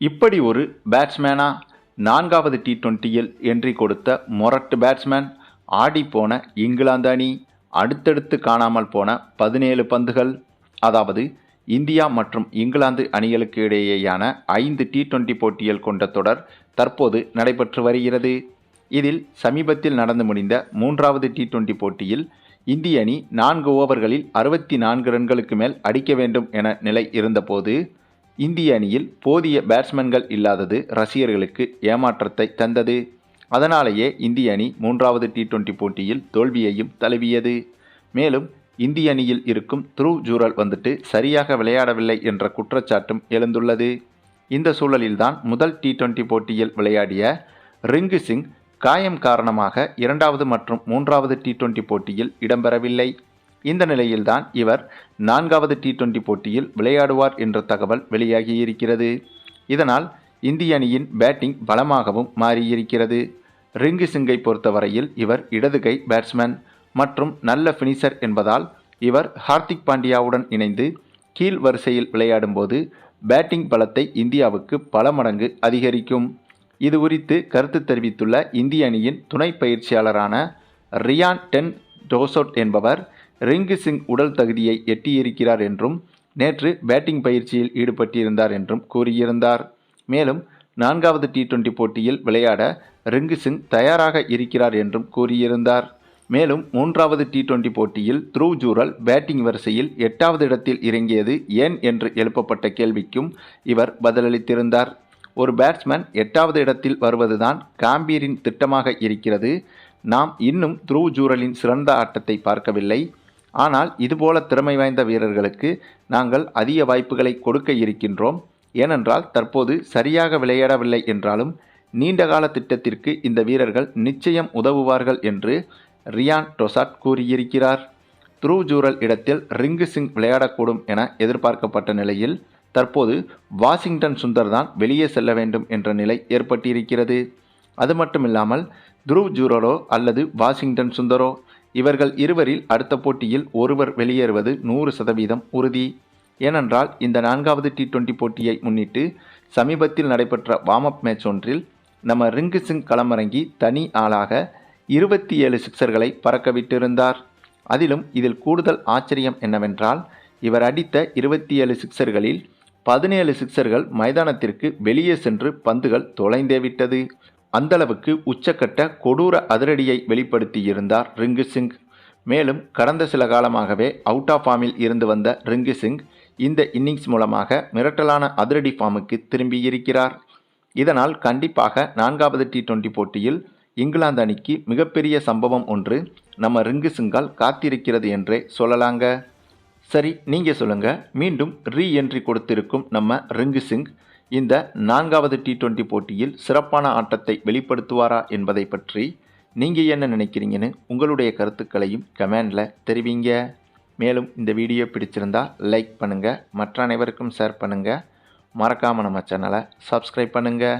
இப்படி ஒரு பேட்ஸ்மேனா நான்காவது டி டுவெண்ட்டியில் என்ட்ரி கொடுத்த மொரட்டு பேட்ஸ்மேன் ஆடிப்போன இங்கிலாந்து அணி அடுத்தடுத்து காணாமல் போன பதினேழு பந்துகள் அதாவது இந்தியா மற்றும் இங்கிலாந்து அணிகளுக்கு இடையேயான ஐந்து டி டுவெண்ட்டி போட்டிகள் கொண்ட தொடர் தற்போது நடைபெற்று வருகிறது. இதில் சமீபத்தில் நடந்து முடிந்த மூன்றாவது டி டுவெண்ட்டி போட்டியில் இந்திய அணி நான்கு ஓவர்களில் அறுபத்தி நான்கு ரன்களுக்கு மேல் அடிக்க வேண்டும் என நிலை இருந்தபோது இந்திய அணியில் போதிய பேட்ஸ்மேன்கள் இல்லாதது ரசிகர்களுக்கு ஏமாற்றத்தை தந்தது. அதனாலேயே இந்திய அணி மூன்றாவது டி டுவெண்ட்டி போட்டியில் தோல்வியையும் தழுவியது. மேலும் இந்திய அணியில் இருக்கும் த்ரூ ஜூரல் வந்துட்டு சரியாக விளையாடவில்லை என்ற குற்றச்சாட்டும் எழுந்துள்ளது. இந்த சூழலில்தான் முதல் டி டுவெண்ட்டி போட்டியில் விளையாடிய ரிங்கு சிங் காயம் காரணமாக இரண்டாவது மற்றும் மூன்றாவது டி டுவெண்ட்டி போட்டியில் இடம்பெறவில்லை. இந்த நிலையில்தான் இவர் நான்காவது டி டுவெண்டி போட்டியில் விளையாடுவார் என்ற தகவல் வெளியாகியிருக்கிறது. இதனால் இந்திய அணியின் பேட்டிங் பலமாகவும் மாறியிருக்கிறது. ரிங்கு சிங்கை பொறுத்தவரையில் இவர் இடதுகை பேட்ஸ்மேன் மற்றும் நல்ல ஃபினிஷர் என்பதால் இவர் ஹார்திக் பாண்டியாவுடன் இணைந்து கீழ் வரிசையில் விளையாடும்போது பேட்டிங் பலத்தை இந்தியாவுக்கு பல மடங்கு அதிகரிக்கும். இது குறித்து கருத்து தெரிவித்துள்ள இந்திய அணியின் துணை பயிற்சியாளரான ரியான் டென் டோசோட் என்பவர் ரிங்கு சிங் உடல் தகுதியை எட்டியிருக்கிறார் என்றும் நேற்று பேட்டிங் பயிற்சியில் ஈடுபட்டிருந்தார் என்றும் கூறியிருந்தார். மேலும் நான்காவது டி டுவெண்டி போட்டியில் விளையாட ரிங்கு சிங் தயாராக இருக்கிறார் என்றும் கூறியிருந்தார். மேலும் மூன்றாவது டி டுவெண்டி போட்டியில் த்ரூ ஜூரல் பேட்டிங் வரிசையில் எட்டாவது இடத்தில் இறங்கியது ஏன் என்று எழுப்பப்பட்ட கேள்விக்கும் இவர் பதிலளித்திருந்தார். ஒரு பேட்ஸ்மேன் எட்டாவது இடத்தில் வருவதுதான் காம்பீரின் திட்டமாக இருக்கிறது. நாம் இன்னும் த்ரூ ஜூரலின் சிறந்த ஆட்டத்தை பார்க்கவில்லை. ஆனால் இதுபோல திறமை வாய்ந்த வீரர்களுக்கு நாங்கள் அதிக வாய்ப்புகளை கொடுக்க இருக்கின்றோம். ஏனென்றால் தற்போது சரியாக விளையாடவில்லை என்றாலும் நீண்டகால திட்டத்திற்கு இந்த வீரர்கள் நிச்சயம் உதவுவார்கள் என்று ரியான் டொசாட் கூறியிருக்கிறார். த்ரூ ஜூரல் இடத்தில் ரிங்கு சிங் விளையாடக்கூடும் என எதிர்பார்க்கப்பட்ட நிலையில் தற்போது வாஷிங்டன் சுந்தர் தான் வெளியே செல்ல வேண்டும் என்ற நிலை ஏற்பட்டிருக்கிறது. அது மட்டுமில்லாமல் துருவ் ஜூரலோ அல்லது வாஷிங்டன் சுந்தரோ இவர்கள் இருவரில் அடுத்த போட்டியில் ஒருவர் வெளியேறுவது நூறு சதவீதம் உறுதி. ஏனென்றால் இந்த நான்காவது டி டுவெண்ட்டி போட்டியை முன்னிட்டு சமீபத்தில் நடைபெற்ற வார்ம் அப் மேட்ச் ஒன்றில் நம்ம ரிங்கு சிங் களமிறங்கி தனி ஆளாக இருபத்தி ஏழு சிக்சர்களை பறக்கவிட்டிருந்தார். அதிலும் இதில் கூடுதல் ஆச்சரியம் என்னவென்றால் இவர் அடித்த இருபத்தி ஏழு சிக்சர்களில் பதினேழு சிக்சர்கள் மைதானத்திற்கு வெளியே சென்று பந்துகள் தொலைந்தே விட்டது. அந்தளவுக்கு உச்சக்கட்ட கொடூர அதிரடியை வெளிப்படுத்தியிருந்தார் ரிங்கு சிங் மேலும் கடந்த சில காலமாகவே அவுட் ஆஃப் ஃபார்மில் இருந்து வந்த ரிங்கு சிங் இந்த இன்னிங்ஸ் மூலமாக மிரட்டலான அதிரடி ஃபார்முக்கு திரும்பியிருக்கிறார். இதனால் கண்டிப்பாக நான்காவது டி டுவெண்டி போட்டியில் இங்கிலாந்து அணிக்கு மிகப்பெரிய சம்பவம் ஒன்று நம்ம ரிங்கு சிங்கால் காத்திருக்கிறது என்றே சொல்லலாங்க. சரி நீங்கள் சொல்லுங்கள் மீண்டும் ரீ என்ட்ரி கொடுத்திருக்கும் நம்ம ரிங்கு சிங் இந்த நான்காவது டி டுவெண்ட்டி போட்டியில் சிறப்பான ஆட்டத்தை வெளிப்படுத்துவாரா என்பதை பற்றி நீங்கள் என்ன நினைக்கிறீங்கன்னு உங்களுடைய கருத்துக்களையும் கமெண்டில் தெரிவிங்க. மேலும் இந்த வீடியோ பிடிச்சிருந்தா லைக் பண்ணுங்கள் மற்ற அனைவருக்கும் ஷேர் பண்ணுங்கள் மறக்காமல் நம்ம சேனலை சப்ஸ்கிரைப் பண்ணுங்கள்